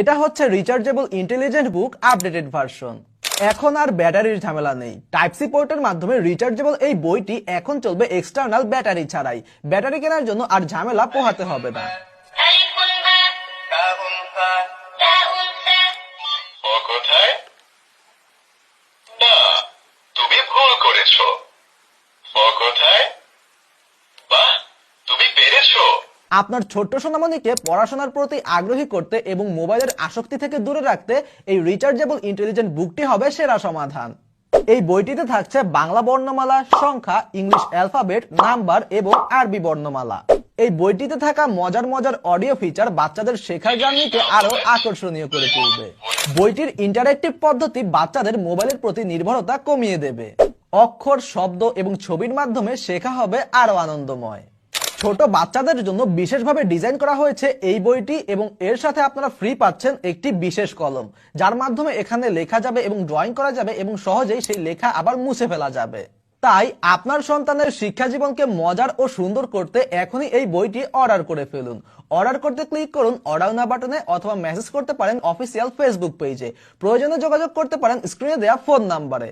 এটা হচ্ছে rechargeable intelligent book updated version এখন আর ব্যাটারির ঝামেলা নেই। টাইপ সি পোর্টের মাধ্যমে রিচার্জেবল এই বইটি এখন চলবে এক্সটার্নাল ব্যাটারি ছাড়াই। ব্যাটারি কেনার জন্য আর ঝামেলা পোহাতে হবে না। আপনার ছোট্ট সোনামণিকে পড়াশোনার প্রতি আগ্রহী করতে এবং মোবাইলের আসক্তি থেকে দূরে রাখতে এই রিচার্জেবল ইন্টেলিজেন্ট বুকটি হবে সেরা সমাধান। এই বইটিতে থাকছে বাংলা বর্ণমালা, সংখ্যা, ইংলিশ অ্যালফাবেট নাম্বার এবং আরবি বর্ণমালা। এই বইটিতে থাকা মজার মজার অডিও ফিচার বাচ্চাদের শেখার জার্নিকে আরও আকর্ষণীয় করে তুলবে। বইটির ইন্টারেক্টিভ পদ্ধতি বাচ্চাদের মোবাইলের প্রতি নির্ভরতা কমিয়ে দেবে। অক্ষর, শব্দ এবং ছবির মাধ্যমে শেখা হবে আরও আনন্দময়। ছোট বাচ্চাদের জন্য বিশেষভাবে ডিজাইন করা হয়েছে এই বইটি এবং এর সাথে আপনারা ফ্রি পাচ্ছেন একটি বিশেষ কলম, যার মাধ্যমে এখানে লেখা যাবে এবং ড্রয়িং করা যাবে এবং সহজেই সেই লেখা আবার মুছে ফেলা যাবে। তাই আপনার সন্তানের শিক্ষা জীবনকে মজার ও সুন্দর করতে এখনই এই বইটি অর্ডার করে ফেলুন। অর্ডার করতে ক্লিক করুন অর্ডার না বাটনে অথবা মেসেজ করতে পারেন অফিসিয়াল ফেসবুক পেজে প্রয়োজনে যোগাযোগ করতে পারেন স্ক্রিনে দেওয়া ফোন নাম্বারে